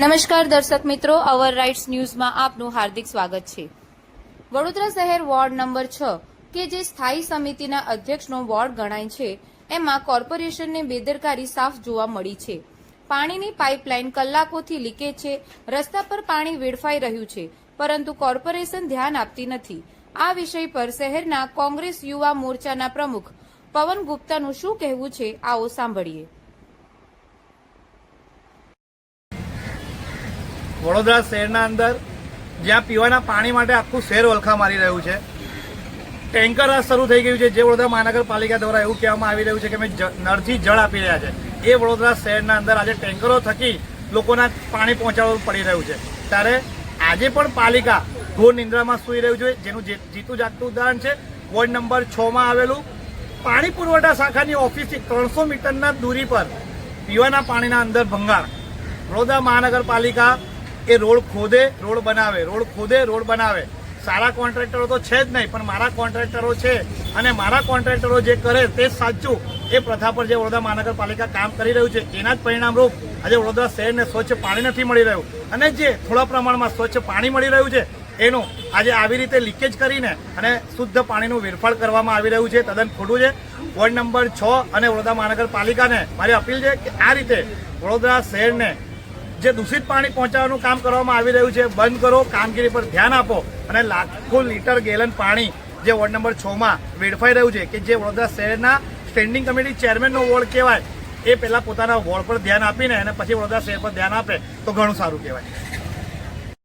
નમસ્કાર દર્શક મિત્રો અવર રાઇટ્સ ન્યૂઝમાં આપનું હાર્દિક સ્વાગત છે. વડોદરા શહેર વોર્ડ નંબર છ, કે જે સ્થાયી સમિતિના અધ્યક્ષનો વોર્ડ ગણાય છે, એમાં કોર્પોરેશનની બેદરકારી સાફ જોવા મળી છે. પાણીની પાઇપલાઇન કલાકોથી લીકેજ છે, રસ્તા પર પાણી વેડફાઈ રહ્યું છે, પરંતુ કોર્પોરેશન ધ્યાન આપતી નથી. આ વિષય પર શહેરના કોંગ્રેસ યુવા મોરચાના પ્રમુખ પવન ગુપ્તાનું શું કહેવું છે, આવો સાંભળીએ. વડોદરા શહેરના અંદર જ્યાં પીવાના પાણી માટે આખું શહેર વલખા મારી રહ્યું છે. ટેન્કર આ શરૂ થઈ ગયું છે જે વડોદરા મહાનગરપાલિકા દ્વારા એવું કહેવામાં આવી રહ્યું છે કે અમે નળથી જળ આપી રહ્યા છે. એ વડોદરા શહેરના અંદર આજે ટેન્કરો થકી લોકોના પાણી પહોંચાડવું પડી રહ્યું છે. ત્યારે આજે પણ પાલિકા ઘોર નિંદ્રામાં સૂઈ રહ્યું છે, જેનું જીતું જાગતું ઉદાહરણ છે, વોર્ડ નંબર છ માં આવેલું પાણી પુરવઠા શાખાની ઓફિસથી ત્રણસો મીટરના દૂરી પર પીવાના પાણીના અંદર ભંગાણ. વડોદરા મહાનગરપાલિકા એ રોડ ખોદે, રોડ બનાવે. રોડ ખોદે, રોડ બનાવે. સારા કોન્ટ્રાક્ટરો તો છે જ નહીં, પણ મારા કોન્ટ્રાક્ટરો છે અને મારા કોન્ટ્રાક્ટરો જે કરે તે સાચું. એ પ્રથા પર જે વડોદરા મહાનગરપાલિકા કામ કરી રહ્યું છે, એના જ પરિણામરૂપ આજે વડોદરા શહેરને સ્વચ્છ પાણી નથી મળી રહ્યું. અને જે થોડા પ્રમાણમાં સ્વચ્છ પાણી મળી રહ્યું છે, એનું આજે આવી રીતે લીકેજ કરીને અને શુદ્ધ પાણીનું વેરફાળ કરવામાં આવી રહ્યું છે, તદ્દન ખોટું છે. વોર્ડ નંબર છ અને વડોદરા મહાનગરપાલિકાને મારી અપીલ છે કે આ રીતે વડોદરા શહેરને જે દૂષિત પાણી પહોંચાડવાનું કામ કરવામાં આવી રહ્યું છે, બંધ કરો, કામગીરી પર ધ્યાન આપો. અને લાખો લીટર ગેલન પાણી જે વોર્ડ નંબર છ માં વેડફાઈ રહ્યું છે, કે જે વડોદરા શહેરના સ્ટેન્ડિંગ કમિટી ચેરમેનનો વોર્ડ કહેવાય, એ પહેલા પોતાના વોર્ડ પર ધ્યાન આપીને અને પછી વડોદરા શહેર પર ધ્યાન આપે, તો ઘણું સારું કહેવાય.